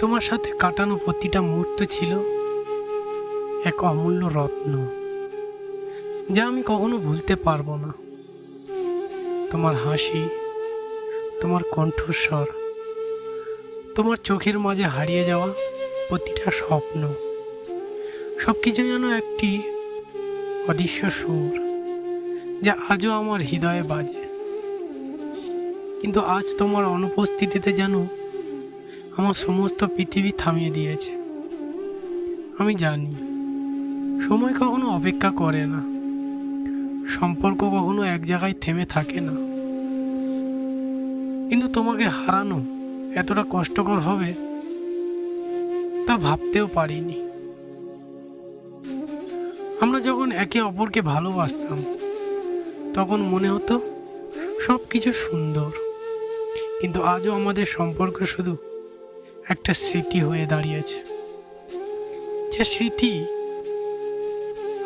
তোমার সাথে কাটানো প্রতিটা মুহূর্ত ছিল এক অমূল্য রত্ন, যা আমি কখনো ভুলতে পারব না। তোমার হাসি, তোমার কণ্ঠস্বর, তোমার চোখের মাঝে হারিয়ে যাওয়া প্রতিটা স্বপ্ন সব কিছু যেন একটি অদৃশ্য সুর, যা আজও আমার হৃদয়ে বাজে। কিন্তু আজ তোমার অনুপস্থিতিতে যেন আমার সমস্ত পৃথিবী থামিয়ে দিয়েছে। আমি জানি, সময় কখনো অপেক্ষা করে না। সম্পর্ক কখনো এক জায়গায় থেমে থাকে না। কিন্তু তোমাকে হারানো এতটা কষ্টকর হবে তা ভাবতেও পারিনি। আমরা যখন একে অপরকে ভালোবাসতাম, তখন মনে হতো সব কিছু সুন্দর। কিন্তু আজও আমাদের সম্পর্ক শুধু একটা স্মৃতি হয়ে দাঁড়িয়েছে। যে স্মৃতি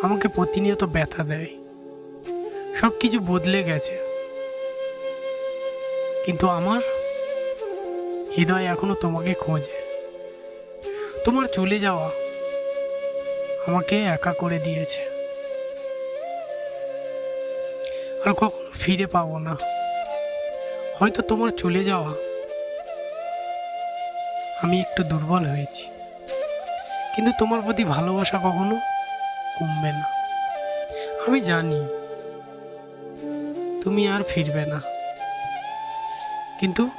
আমাকে প্রতিনিয়ত ব্যথা দেয়। সব কিছু বদলে গেছে। কিন্তু আমার হৃদয় এখনও তোমাকে খোঁজে। তোমার চলে যাওয়া আমাকে একা করে দিয়েছে। আর কখনো ফিরে পাবো না। হয়তো তোমার চলে যাওয়া আমি একটু দুর্বল হয়েছি। কিন্তু তোমার প্রতি ভালোবাসা কখনো কমবে না। আমি জানি তুমি আর ফিরবে না। কিন্তু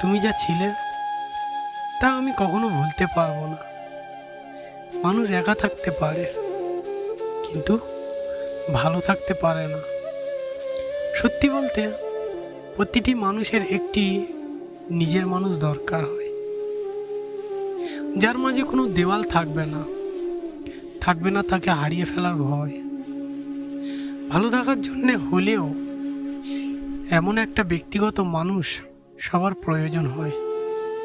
তুমি যা ছিলে, তা আমি কখনো ভুলতে পারব না। মানুষ একা থাকতে পারে, কিন্তু ভালো থাকতে পারে না। সত্যি বলতে, প্রতিটি মানুষের একটি নিজের মানুষ দরকার হয়। যার মাঝে কোনো দেওয়াল থাকবে না। থাকবে না তাকে হারিয়ে ফেলার ভয়। ভালো থাকার জন্যে হলেও এমন একটা ব্যক্তিগত মানুষ সবার প্রয়োজন হয়।